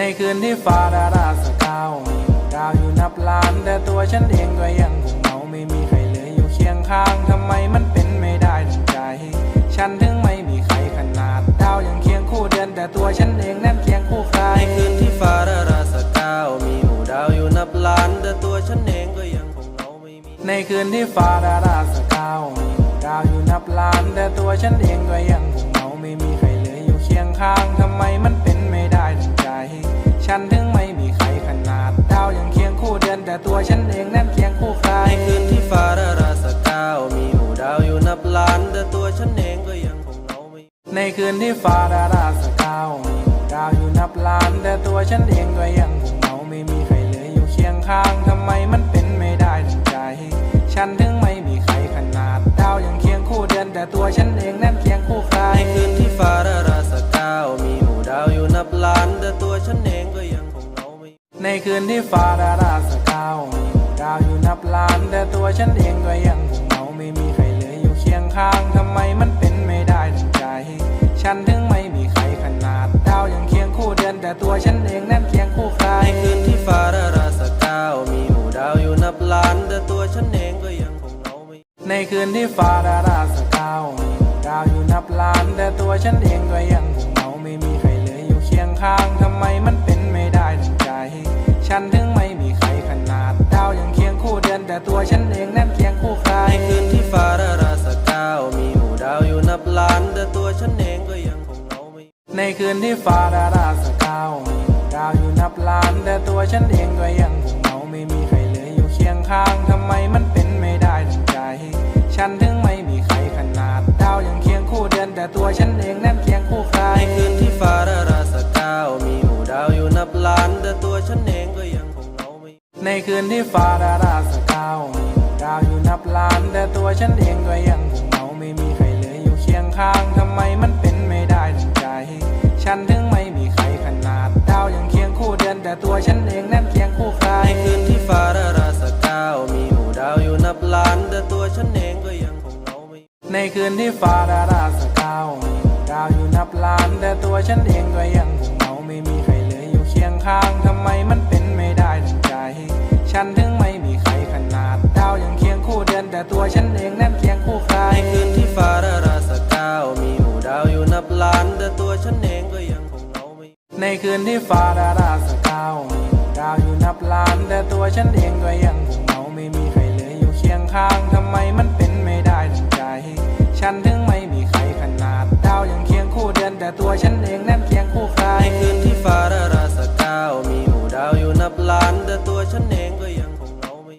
ในคืนที่ฟ้าดาราสกาวมีดาวอยู่นับล้าน แต่ตัวฉันเองก็ยังคงเหงาไม่มีใครเหลยอยู่เคียงข้างทำไมมันเป็นไม่ได้ดังใจ ฉันถึงไม่มีใครขนาด ดาวยังเคียงคู่เดือนแต่ตัวฉันเองนั้นเคียงคู่ใครในคืนที่ฟ้าดาราสกาวมีหมู่ดาวอยู่นับล้าน แต่ตัวฉันเองก็ยังคงเหงาไม่มีในคืนที่ฟ้าดาราสกาวมีดาวอยู่นับล้าน แต่ตัวฉันเองก็ยังคงเหงาไม่มีใครเหลยอยู่เคียงข้างทำไมมันเป็น ในคืนที่ฟ้าดาราสกาวมีดาวอยู่นับล้าน แต่ตัวฉันเองก็ยังคงเหงาไม่มีใครเหลยอยู่เคียงข้างทำไมมันเป็นไม่ได้ดังใจ ฉันถึงไม่มีใครขนาด ดาวยังเคียงคู่เดือน แต่ตัวฉันเองนั้นเคียงคู่ใครในคืนที่ฟ้าดาราสกาวมีหมู่ดาวอยู่นับล้าน แต่ตัวฉันเองก็ยังคงเหงาไม่ในคืนที่ฟ้าดาราสกาวมีดาวอยู่นับล้าน แต่ตัวฉันเองก็ยังคงเหงาไม่มีใครเหลยอยู่เคียงข้างทำไมมันเป็น ตัวฉันเองนั้นเคียงคู่ใคร ในคืนที่ฟ้าดาราสกาว มีหมู่ดาวอยู่นับล้านแต่ตัวฉันเองก็ยังคงเหงาไม่ ในคืนที่ฟ้าดาราสกาว มีดาวอยู่นับล้าน แต่ตัวฉันเองก็ยังคงเหงาไม่มีใครเหลยอยู่เคียงข้างทำไมมันเป็นไม่ได้ดังใจ ฉันถึงไม่มีใครขนาด ดาวยังเคียงคู่เดือนแต่ตัวฉันเองนั้นเคียงคู่ใคร ในคืนที่ฟ้าดาราสกาว มีหมู่ดาวอยู่นับล้านแต่ตัวฉันเองก็ยังคงเหงาไม่ ในคืนที่ฟ้าดาราส ล้าน แต่ตัวฉันเองก็ยังคงเหงาไม่มีใครเหลยอยู่เคียงข้างทำไมมันเป็นไม่ได้ดังใจ ฉันถึงไม่มีใครขนาดดาวยังเคียงคู่เดือนแต่ตัวฉันเองนั้นเคียงคู่ใครในคืนที่ฟ้าดาราสกาวมีหมู่ดาวอยู่นับล้าน แต่ตัวฉันเองก็ยังคงเหงาไม่ในคืนที่ฟ้าดาราสกาวมีหูดาวอยู่นับล้าน แต่ตัวฉันเองก็ยังคงเหงาไม่มีใครเหลยอยู่เคียงข้างทำไมมันเป็นไม่ได้ดังใจ ฉันถึงไม่ ยังเคียงคู่เดือนแต่ตัวฉันเองนั้นเคียงคู่ใครในคืนที่ฟ้าดาราสกาวมีหมู่ดาวอยู่นับล้าน แต่ตัวฉันเองก็ยังคงเหงาไม่ในคืนที่ฟ้าระราสก้าน แต่ตัวฉันเองก็ยังคงเหงาไม่มีใครเหลยอยู่เคียงข้างทำไมมันเป็นไม่ได้ดังใจ ฉันถึงไม่มีใครขนาดดาวยังเคียงคู่เดือนแต่ตัวฉันเองนั้นเคียงคู่ใคราสกาวมีหมู่ดาวอยู่นับล้านแต่ตัวฉันเองก็ยังคงเหงาไม่ในคืนที่ฟ้าดาราสกาวมีดาวอยู่นับล้านแต่ตัวฉันเองก็ยังคงเหงาไม่มีใครเหลยอยู่เคียงข้างทำไมมันเป็นไม่ได้ดังใจฉันถึงไม่มีใครขนาดดาวยังเคียงคู่เดือนแต่ตัวฉันเอง ในคืนที่ฟ้าดาราสกาวมีดาวอยู่นับล้าน แต่ตัวฉันเองก็ยังคงเหงาไม่มีใครเหลยอยู่เคียงข้างทำไมมันเป็นไม่ได้ดังใจ ฉันถึงไม่มีใครขนาด ดาวยังเคียงคู่เดือนแต่ตัวฉันเองนั้นเคียงคู่ใครในคืนที่ฟ้า